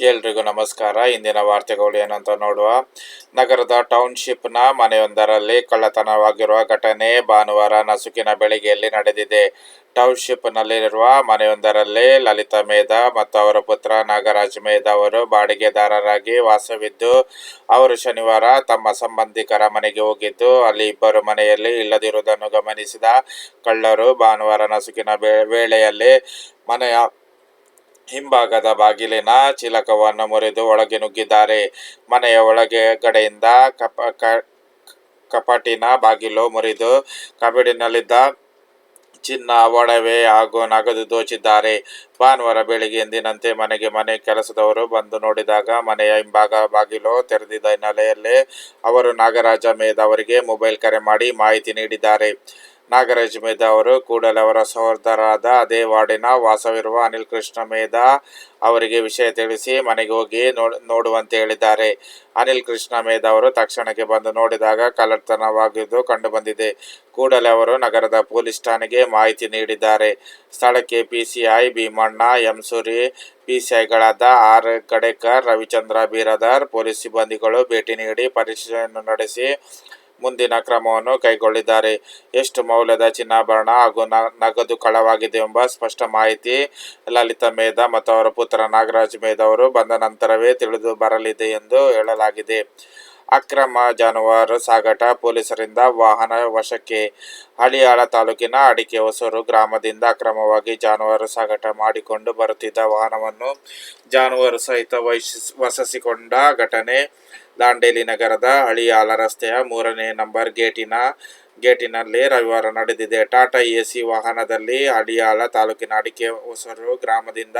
ಎಲ್ರಿಗೂ ನಮಸ್ಕಾರ. ಇಂದಿನ ವಾರ್ತೆಗಳು ಏನಂತ ನೋಡುವ. ನಗರದ ಟೌನ್ಶಿಪ್ನ ಮನೆಯೊಂದರಲ್ಲಿ ಕಳ್ಳತನವಾಗಿರುವ ಘಟನೆ ಭಾನುವಾರ ನಸುಕಿನ ಬೆಳಗ್ಗೆಯಲ್ಲಿ ನಡೆದಿದೆ. ಟೌನ್ಶಿಪ್ನಲ್ಲಿರುವ ಮನೆಯೊಂದರಲ್ಲಿ ಲಲಿತಾ ಮೇಧ ಮತ್ತು ಅವರ ಪುತ್ರ ನಾಗರಾಜ್ ಮೇಧ ಅವರು ಬಾಡಿಗೆದಾರರಾಗಿ ವಾಸವಿದ್ದು, ಅವರು ಶನಿವಾರ ತಮ್ಮ ಸಂಬಂಧಿಕರ ಮನೆಗೆ ಹೋಗಿದ್ದು, ಅಲ್ಲಿ ಇಬ್ಬರು ಮನೆಯಲ್ಲಿ ಇಲ್ಲದಿರುವುದನ್ನು ಗಮನಿಸಿದ ಕಳ್ಳರು ಭಾನುವಾರ ನಸುಕಿನ ವೇಳೆಯಲ್ಲಿ ಮನೆಯ ಹಿಂಭಾಗದ ಬಾಗಿಲಿನ ಚಿಲಕವನ್ನು ಮುರಿದು ಒಳಗೆ ನುಗ್ಗಿದ್ದಾರೆ. ಮನೆಯ ಒಳಗೆ ಕಡೆಯಿಂದ ಕಪ ಕಪಾಟಿನ ಬಾಗಿಲು ಮುರಿದು ಕಬಡಿನಲ್ಲಿದ್ದ ಚಿನ್ನ, ಒಡವೆ ಹಾಗೂ ನಗದು ದೋಚಿದ್ದಾರೆ. ಭಾನುವಾರ ಬೆಳಿಗ್ಗೆ ಎಂದಿನಂತೆ ಮನೆಗೆ ಮನೆ ಕೆಲಸದವರು ಬಂದು ನೋಡಿದಾಗ ಮನೆಯ ಹಿಂಭಾಗ ಬಾಗಿಲು ತೆರೆದಿದ್ದ ಹಿನ್ನೆಲೆಯಲ್ಲಿ ಅವರು ನಾಗರಾಜ ಮೇಧ ಅವರಿಗೆ ಮೊಬೈಲ್ ಕರೆ ಮಾಡಿ ಮಾಹಿತಿ ನೀಡಿದ್ದಾರೆ. ನಾಗರಾಜ್ ಮೇಧ ಅವರು ಕೂಡಲೇ ಅವರ ಸಹೋದರಾದ ಅದೇ ವಾರ್ಡಿನ ವಾಸವಿರುವ ಅನಿಲ್ ಕೃಷ್ಣ ಮೇಧ ಅವರಿಗೆ ವಿಷಯ ತಿಳಿಸಿ ಮನೆಗೆ ಹೋಗಿ ನೋಡ್- ನೋಡುವಂತೆ ಹೇಳಿದ್ದಾರೆ. ಅನಿಲ್ ಕೃಷ್ಣ ಮೇಧ ಅವರು ತಕ್ಷಣಕ್ಕೆ ಬಂದು ನೋಡಿದಾಗ ಕಳ್ಳತನವಾಗಿದ್ದು ಕಂಡುಬಂದಿದೆ ಕೂಡಲೇ ಅವರು ನಗರದ ಪೊಲೀಸ್ ಠಾಣೆಗೆ ಮಾಹಿತಿ ನೀಡಿದ್ದಾರೆ. ಸ್ಥಳಕ್ಕೆ ಪಿಸಿಐ ಭೀಮಣ್ಣ ಎಂಸೂರಿ ಪಿಸಿಐಗಳಾದ ಆರ್ ಕಡೇಕರ್, ರವಿಚಂದ್ರ ಬೀರದಾರ್, ಪೊಲೀಸ್ ಸಿಬ್ಬಂದಿಗಳು ಭೇಟಿ ನೀಡಿ ಪರಿಶೀಲನೆ ನಡೆಸಿ ಮುಂದಿನ ಕ್ರಮವನ್ನು ಕೈಗೊಳ್ಳಿದ್ದಾರೆ. ಎಷ್ಟು ಮೌಲ್ಯದ ಚಿನ್ನಾಭರಣ ಹಾಗೂ ನಗದು ಕಳವಾಗಿದೆ ಎಂಬ ಸ್ಪಷ್ಟ ಮಾಹಿತಿ ಲಲಿತಾ ಮೇಧ ಮತ್ತು ಅವರ ಪುತ್ರ ನಾಗರಾಜ್ ಮೇಧ ಅವರು ಬಂದ ನಂತರವೇ ತಿಳಿದು ಬರಲಿದೆ ಎಂದು ಹೇಳಲಾಗಿದೆ. ಅಕ್ರಮ ಜಾನುವಾರು ಸಾಗಾಟ ಪೊಲೀಸರಿಂದ ವಾಹನ ವಶಕ್ಕೆ. ಹಳಿಯಾಳ ತಾಲೂಕಿನ ಅಡಿಕೆ ಹೊಸೂರು ಗ್ರಾಮದಿಂದ ಅಕ್ರಮವಾಗಿ ಜಾನುವಾರು ಸಾಗಾಟ ಮಾಡಿಕೊಂಡು ಬರುತ್ತಿದ್ದ ವಾಹನವನ್ನು ಜಾನುವಾರು ಸಹಿತ ವಹಿಸಿ ಘಟನೆ ದಾಂಡೇಲಿ ನಗರದ ಅಳಿಯಾಲ ರಸ್ತೆಯ ಮೂರನೇ ನಂಬರ್ ಗೇಟಿನ, ಗೇಟಿನಲ್ಲಿ ರವಿವಾರ ನಡೆದಿದೆ. ಟಾಟಾ ಎಸಿ ವಾಹನದಲ್ಲಿ ಅಡಿಯಾಳ ತಾಲೂಕಿನ ಅಡಿಕೆ ಹೊಸರು ಗ್ರಾಮದಿಂದ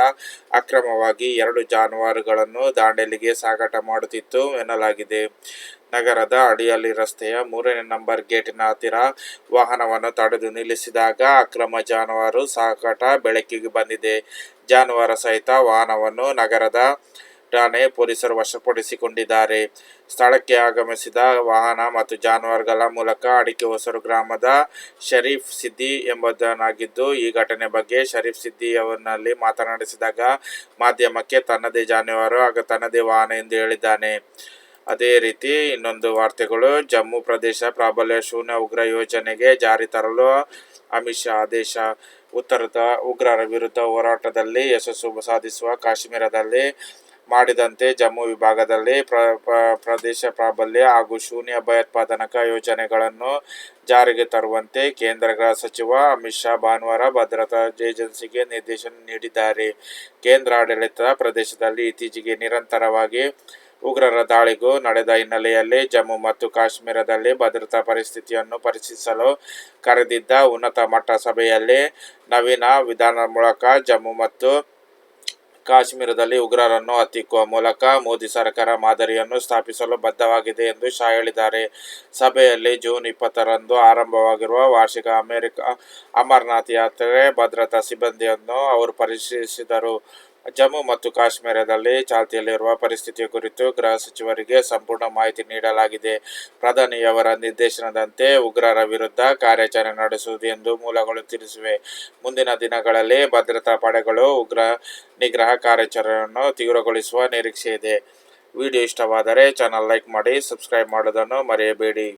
ಅಕ್ರಮವಾಗಿ ಎರಡು ಜಾನುವಾರುಗಳನ್ನು ದಾಂಡೇಲಿಗೆ ಸಾಗಾಟ ಮಾಡುತ್ತಿತ್ತು ಎನ್ನಲಾಗಿದೆ. ನಗರದ ಅಡಿಯಲ್ಲಿ ರಸ್ತೆಯ ಮೂರನೇ ನಂಬರ್ ಗೇಟಿನ ಹತ್ತಿರ ವಾಹನವನ್ನು ತಡೆದು ನಿಲ್ಲಿಸಿದಾಗ ಅಕ್ರಮ ಜಾನುವಾರು ಸಾಗಾಟ ಬೆಳಕಿಗೆ ಬಂದಿದೆ. ಜಾನುವಾರು ಸಹಿತ ವಾಹನವನ್ನು ನಗರದ ಠಾಣೆ ಪೊಲೀಸರು ವಶಪಡಿಸಿಕೊಂಡಿದ್ದಾರೆ. ಸ್ಥಳಕ್ಕೆ ಆಗಮಿಸಿದ ವಾಹನ ಮತ್ತು ಜಾನುವಾರುಗಳ ಮೂಲಕ ಅಡಿಕೆ ಹೊಸರು ಗ್ರಾಮದ ಶರೀಫ್ ಸಿದ್ದಿ ಎಂಬುದನ್ನಾಗಿದ್ದು ಈ ಘಟನೆ ಬಗ್ಗೆ ಶರೀಫ್ ಸಿದ್ದಿ ಅವರಲ್ಲಿ ಮಾತನಾಡಿಸಿದಾಗ ಮಾಧ್ಯಮಕ್ಕೆ ತನ್ನದೇ ಜಾನುವಾರು ಹಾಗೂ ತನ್ನದೇ ವಾಹನ ಎಂದು ಹೇಳಿದ್ದಾನೆ. ಅದೇ ರೀತಿ ಇನ್ನೊಂದು ವಾರ್ತೆಗಳು, ಜಮ್ಮು ಪ್ರದೇಶ ಪ್ರಾಬಲ್ಯ ಶೂನ್ಯ ಉಗ್ರ ಯೋಜನೆಗೆ ಜಾರಿ ತರಲು ಅಮಿತ್ ಶಾ ಆದೇಶ. ಉತ್ತರದ ಉಗ್ರರ ವಿರುದ್ಧ ಹೋರಾಟದಲ್ಲಿ ಯಶಸ್ಸು ಸಾಧಿಸುವ ಕಾಶ್ಮೀರದಲ್ಲಿ ಮಾಡಿದಂತೆ ಜಮ್ಮು ವಿಭಾಗದಲ್ಲಿ ಪ್ರ, ಪ್ರ- ಪ್ರದೇಶ ಪ್ರಾಬಲ್ಯ ಹಾಗೂ ಶೂನ್ಯ ಭಯೋತ್ಪಾದನಕ ಯೋಜನೆಗಳನ್ನು ಜಾರಿಗೆ ತರುವಂತೆ ಕೇಂದ್ರ ಗೃಹ ಸಚಿವ ಅಮಿತ್ ಶಾ ಭಾನುವಾರ ಭದ್ರತಾ ಏಜೆನ್ಸಿಗೆ ನಿರ್ದೇಶನ ನೀಡಿದ್ದಾರೆ. ಕೇಂದ್ರ ಆಡಳಿತ ಪ್ರದೇಶದಲ್ಲಿ ಇತ್ತೀಚೆಗೆ ನಿರಂತರವಾಗಿ ಉಗ್ರರ ದಾಳಿಗೂ ನಡೆದ ಹಿನ್ನೆಲೆಯಲ್ಲಿ ಜಮ್ಮು ಮತ್ತು ಕಾಶ್ಮೀರದಲ್ಲಿ ಭದ್ರತಾ ಪರಿಸ್ಥಿತಿಯನ್ನು ಪರಿಶೀಲಿಸಲು ಕರೆದಿದ್ದ ಉನ್ನತ ಮಟ್ಟ ಸಭೆಯಲ್ಲಿ ನವೀನ ವಿಧಾನ ಮೂಲಕ ಜಮ್ಮು ಮತ್ತು ಕಾಶ್ಮೀರದಲ್ಲಿ ಉಗ್ರರನ್ನು ಹತ್ತಿಕ್ಕುವ ಮೂಲಕ ಮೋದಿ ಸರ್ಕಾರ ಮಾದರಿಯನ್ನು ಸ್ಥಾಪಿಸಲು ಬದ್ಧವಾಗಿದೆ ಎಂದು ಶಾ ಹೇಳಿದ್ದಾರೆ. ಸಭೆಯಲ್ಲಿ ಜೂನ್ ಇಪ್ಪತ್ತರಂದು ಆರಂಭವಾಗಿರುವ ವಾರ್ಷಿಕ ಅಮೆರಿಕ ಅಮರನಾಥ್ ಯಾತ್ರೆ ಭದ್ರತಾ ಸಿಬ್ಬಂದಿಯನ್ನು ಅವರು ಪರಿಶೀಲಿಸಿದರು. ಜಮ್ಮು ಮತ್ತು ಕಾಶ್ಮೀರದಲ್ಲಿ ಚಾಲ್ತಿಯಲ್ಲಿರುವ ಪರಿಸ್ಥಿತಿಯ ಕುರಿತು ಗೃಹ ಸಚಿವರಿಗೆ ಸಂಪೂರ್ಣ ಮಾಹಿತಿ ನೀಡಲಾಗಿದೆ. ಪ್ರಧಾನಿಯವರ ನಿರ್ದೇಶನದಂತೆ ಉಗ್ರರ ವಿರುದ್ಧ ಕಾರ್ಯಾಚರಣೆ ನಡೆಸುವುದು ಎಂದು ಮೂಲಗಳು ತಿಳಿಸಿವೆ. ಮುಂದಿನ ದಿನಗಳಲ್ಲಿ ಭದ್ರತಾ ಪಡೆಗಳು ಉಗ್ರ ನಿಗ್ರಹ ಕಾರ್ಯಾಚರಣೆಯನ್ನು ತೀವ್ರಗೊಳಿಸುವ ನಿರೀಕ್ಷೆ ಇದೆ. ವಿಡಿಯೋ ಇಷ್ಟವಾದರೆ ಚಾನಲ್ ಲೈಕ್ ಮಾಡಿ, ಸಬ್ಸ್ಕ್ರೈಬ್ ಮಾಡೋದನ್ನು ಮರೆಯಬೇಡಿ.